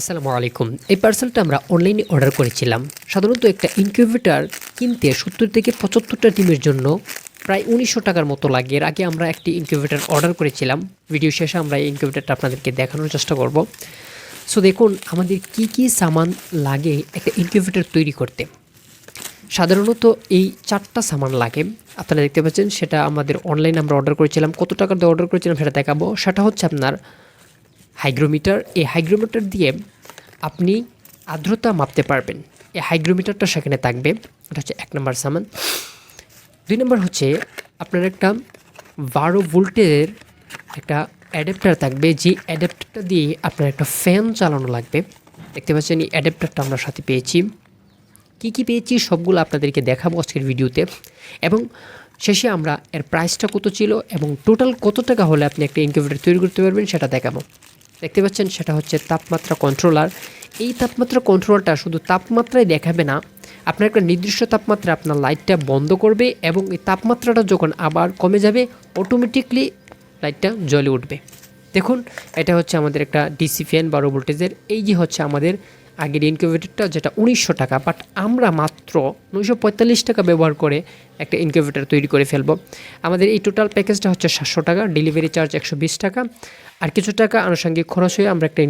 আসসালামু আলাইকুম। এই পার্সেলটা আমরা অনলাইনে অর্ডার করেছিলাম। সাধারণত একটা ইনকিউবেটর কিনতে সত্তর থেকে পঁচাত্তরটা ডিমের জন্য প্রায় উনিশশো টাকার মতো লাগে। এর আগে আমরা একটি ইনকিউবেটর অর্ডার করেছিলাম। ভিডিও শেষে আমরা এই ইনকিউবেটরটা আপনাদেরকে দেখানোর চেষ্টা করব। সো দেখুন, আমাদের কি কি সামান লাগে একটা ইনকিউবেটর তৈরি করতে। সাধারণত এই চারটা সামান লাগে। আপনারা দেখতে পাচ্ছেন, সেটা আমাদের অনলাইনে আমরা অর্ডার করেছিলাম। কত টাকার দিয়ে অর্ডার করেছিলাম সেটা দেখাবো। সেটা হচ্ছে আপনার হাইগ্রোমিটার, এই হাইগ্রোমিটার দিয়ে আপনি আর্দ্রতা মাপতে পারবেন। এই হাইগ্রোমিটারটা সেখানে থাকবে, এটা হচ্ছে এক নম্বর সামান। দুই নম্বর হচ্ছে আপনার একটা বারো ভোল্টের একটা অ্যাডাপ্টার থাকবে, যে অ্যাডাপ্টারটা দিয়ে আপনার একটা ফ্যান চালানো লাগবে। দেখতে পাচ্ছেন, এই অ্যাডাপ্টারটা আমরা সাথে পেয়েছি। কী কী পেয়েছি সবগুলো আপনাদেরকে দেখাবো আজকের ভিডিওতে। এবং শেষে আমরা এর প্রাইসটা কত ছিল এবং টোটাল কত টাকা হলে আপনি একটা ইনকিউবেটর তৈরি করতে পারবেন সেটা দেখাবো। দেখতে পাচ্ছেন, সেটা হচ্ছে তাপমাত্রা কন্ট্রোলার এই তাপমাত্রা কন্ট্রোলারটা শুধু তাপমাত্রায় দেখাবে না, আপনার একটা নির্দিষ্ট তাপমাত্রা আপনার লাইটটা বন্ধ করবে এবং এই তাপমাত্রাটা যখন আবার কমে যাবে অটোমেটিকলি লাইটটা জ্বলে উঠবে। দেখুন, এটা হচ্ছে আমাদের একটা ডিসি ফ্যান বারো ভোল্টেজের এই যে হচ্ছে আমাদের আগের ইনকিউবেটরটা যেটা উনিশশো টাকা বাট আমরা মাত্র পঁয়তাল্লিশ টাকা ব্যবহার করে একটা ইনকিউবেটর তৈরি করে ফেলব। আমাদের এই টোটাল প্যাকেজটা হচ্ছে সাতশো টাকা ডেলিভারি চার্জ একশো বিশ টাকা, আর কিছু টাকা আনুষঙ্গিক খরচ হয়ে আমরা একটা